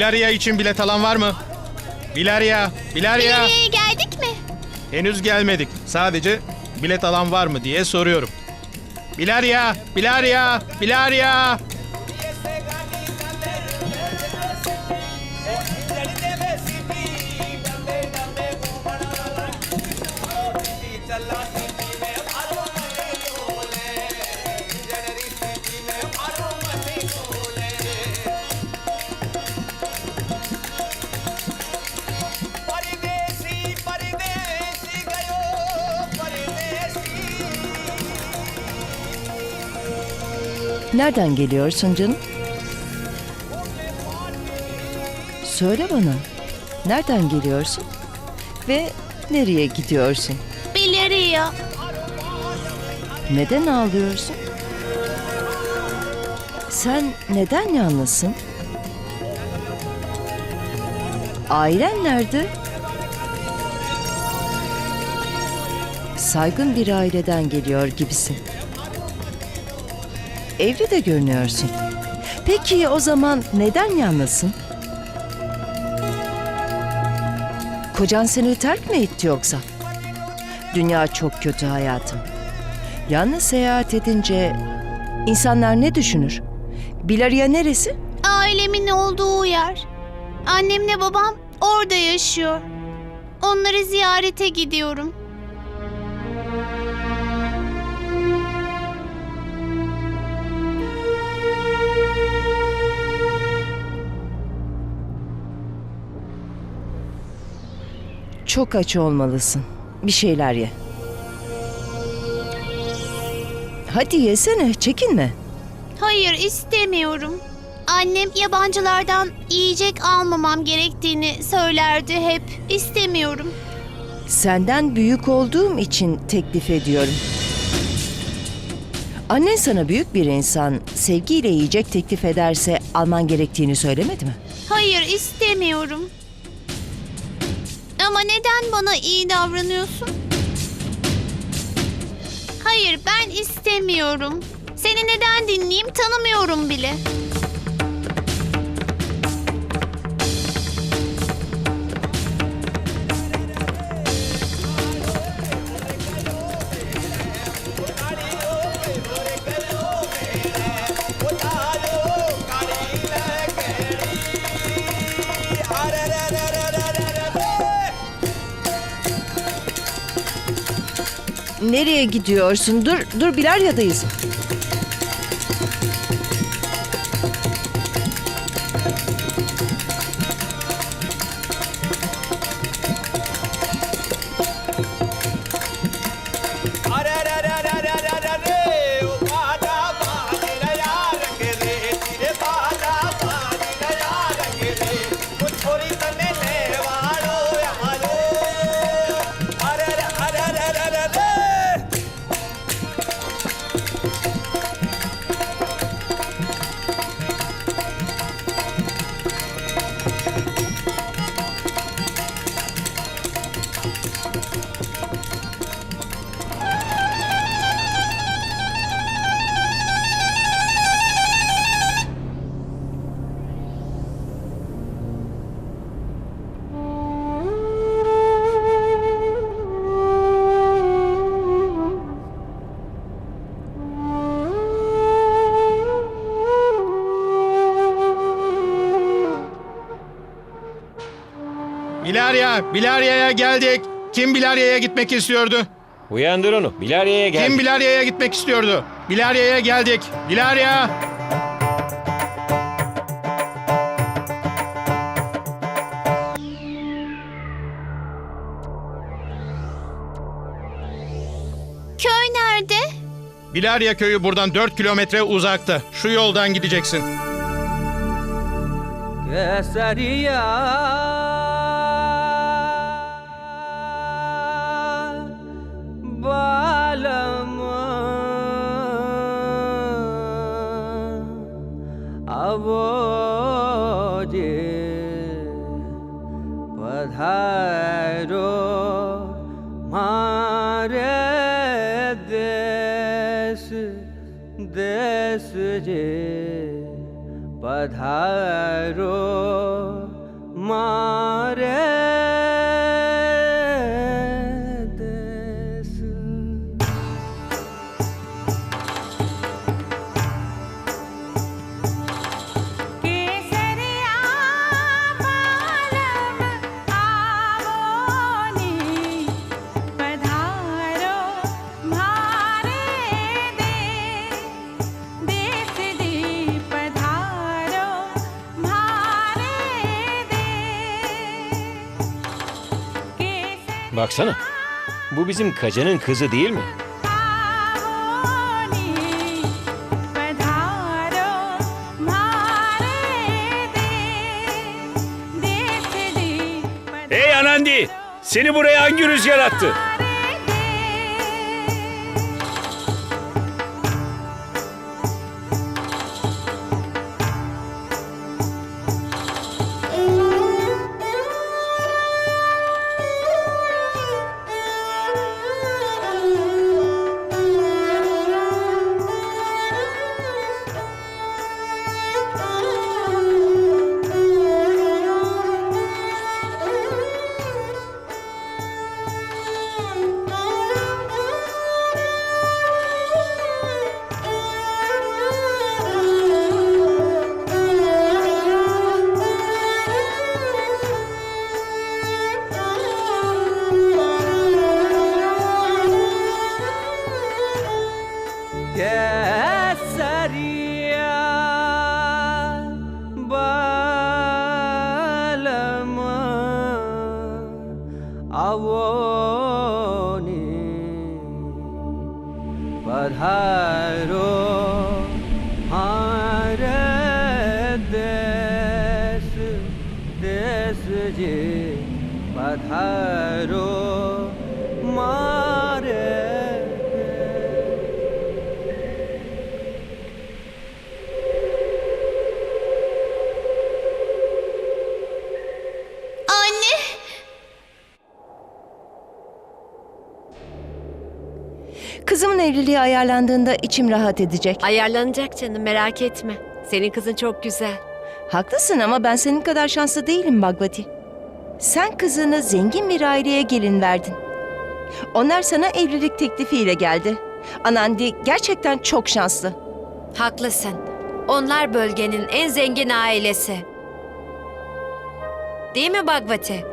Bilarya için bilet alan var mı? Bilarya, Bilarya. Nereye geldik mi? Henüz gelmedik. Sadece bilet alan var mı diye soruyorum. Bilarya, Bilarya, Bilarya. Nereden geliyorsun canım? Söyle bana. Nereden geliyorsun? Ve nereye gidiyorsun? Bileriyor. Neden ağlıyorsun? Sen neden yalnızsın? Ailen nerede? Saygın bir aileden geliyor gibisin. Evli de görünüyorsun. Peki o zaman neden yalnızsın? Kocan seni terk mi etti yoksa? Dünya çok kötü hayatım. Yalnız seyahat edince insanlar ne düşünür? Bilarya neresi? Ailemin olduğu yer. Annemle babam orada yaşıyor. Onları ziyarete gidiyorum. Çok aç olmalısın. Bir şeyler ye. Hadi yesene, çekinme. Hayır istemiyorum. Annem yabancılardan yiyecek almamam gerektiğini söylerdi hep. İstemiyorum. Senden büyük olduğum için teklif ediyorum. Annen sana büyük bir insan sevgiyle yiyecek teklif ederse alman gerektiğini söylemedi mi? Hayır istemiyorum. Ama neden bana iyi davranıyorsun? Hayır ben istemiyorum. Seni neden dinleyeyim tanımıyorum bile. Nereye gidiyorsun? Dur, dur Bilarya'dayız. Bilarya, Bilarya'ya geldik. Kim Bilarya'ya gitmek istiyordu? Uyandır onu. Bilarya'ya gel. Kim Bilarya'ya gitmek istiyordu? Bilarya'ya geldik. Bilarya! Köy nerede? Bilarya köyü buradan 4 kilometre uzakta. Şu yoldan gideceksin. Keseriya अवो जे पधारो मारे देश देश जे पधारो Baksana. Bu bizim kacanın kızı değil mi? Hey Anandi! Seni buraya hangi rüzgar attı? Yes, yeah, evliliği ayarlandığında içim rahat edecek. Ayarlanacak canım merak etme. Senin kızın çok güzel. Haklısın ama ben senin kadar şanslı değilim Bagvati. Sen kızını zengin bir aileye gelin verdin. Onlar sana evlilik teklifiyle geldi. Anandi gerçekten çok şanslı. Haklısın. Onlar bölgenin en zengin ailesi. Değil mi Bagvati?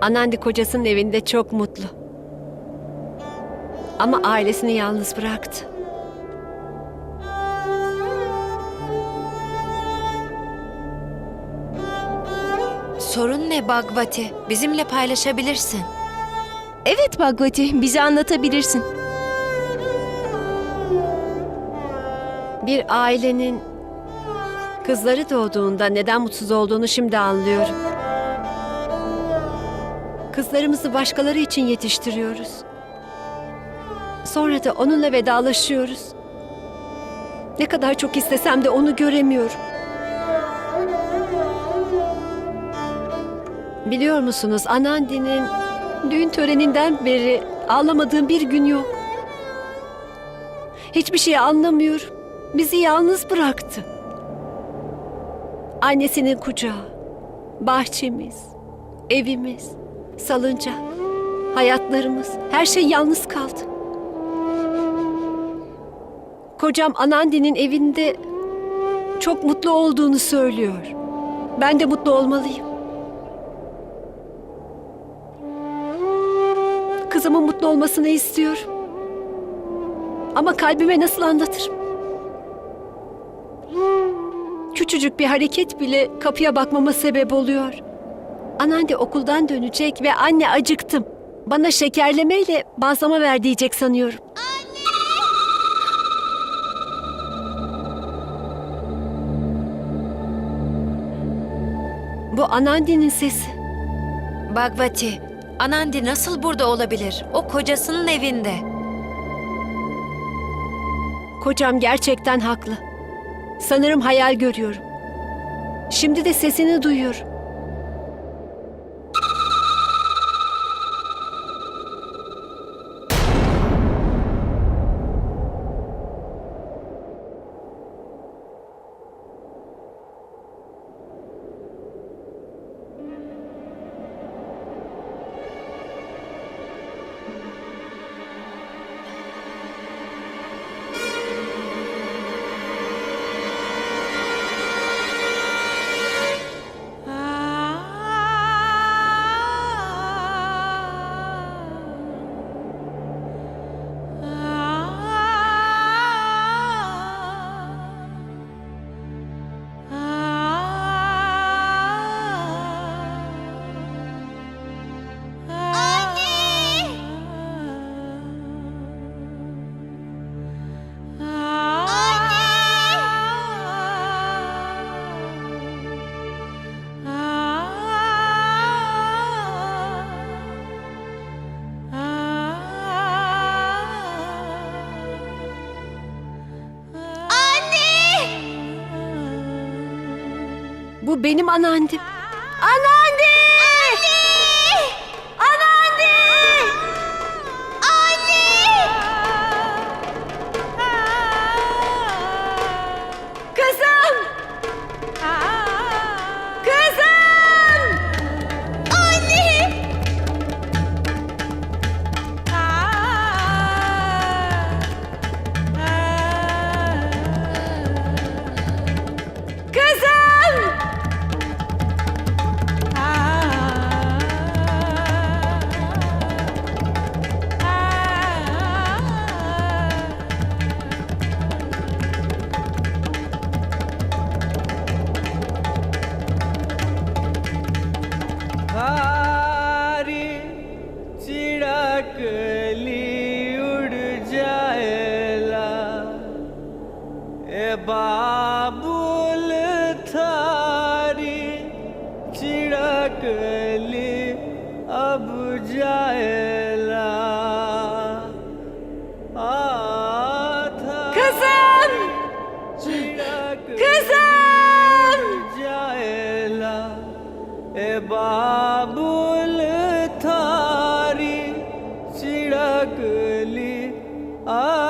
Anandi kocasının evinde çok mutlu. Ama ailesini yalnız bıraktı. Sorun ne Bagvati? Bizimle paylaşabilirsin. Evet Bagvati, bize anlatabilirsin. Bir ailenin kızları doğduğunda neden mutsuz olduğunu şimdi anlıyorum. Kızlarımızı başkaları için yetiştiriyoruz. Sonra da onunla vedalaşıyoruz. Ne kadar çok istesem de onu göremiyorum. Biliyor musunuz Anandi'nin düğün töreninden beri ağlamadığım bir gün yok. Hiçbir şey anlamıyorum. Bizi yalnız bıraktı. Annesinin kucağı, bahçemiz, evimiz, salıncak, hayatlarımız, her şey yalnız kaldı. Kocam Anandi'nin evinde çok mutlu olduğunu söylüyor. Ben de mutlu olmalıyım. Kızımın mutlu olmasını istiyorum. Ama kalbime nasıl anlatırım? Küçücük bir hareket bile kapıya bakmama sebep oluyor. Anneanne okuldan dönecek ve anne acıktım. Bana şekerlemeyle bazlama ver diyecek sanıyorum. Bu Anandi'nin sesi. Bagvati, Anandi nasıl burada olabilir? O kocasının evinde. Kocam gerçekten haklı. Sanırım hayal görüyorum. Şimdi de sesini duyuyorum. Bu benim anneannem. Anneanne! बाबुल थारी चिड़कली अब जाएला बाबुल थारी चिड़कली आ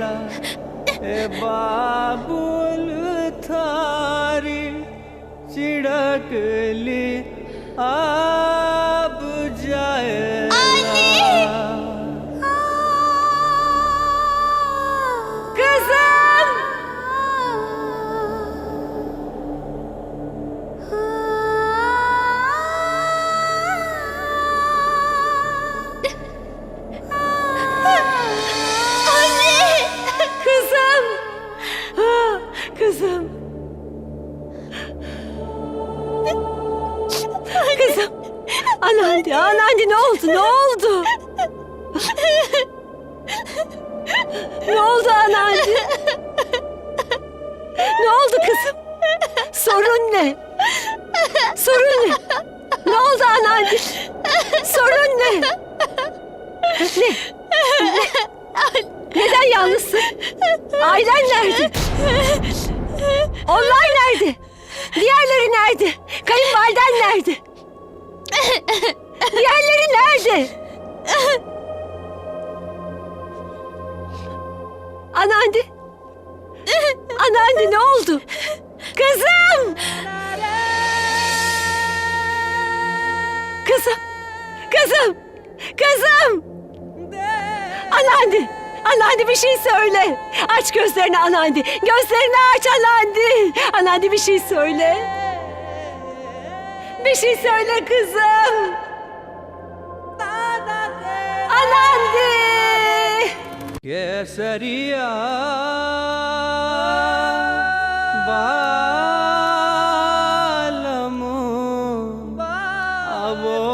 না Sorun ne? Ne oldu anneanne? Sorun? Ne? Ne? Neden yalnızsın? Ailen nerede? Onlar nerede? Diğerleri nerede? Kayınvaliden nerede? Diğerleri nerede? Anneanne. Anneanne ne oldu? Kızım! Kızım! Kızım! Kızım! Anandi! Anandi bir şey söyle. Aç gözlerini Anandi. Gözlerini aç Anandi. Anandi bir şey söyle. Bir şey söyle kızım. Anandi! Keseriya Wow.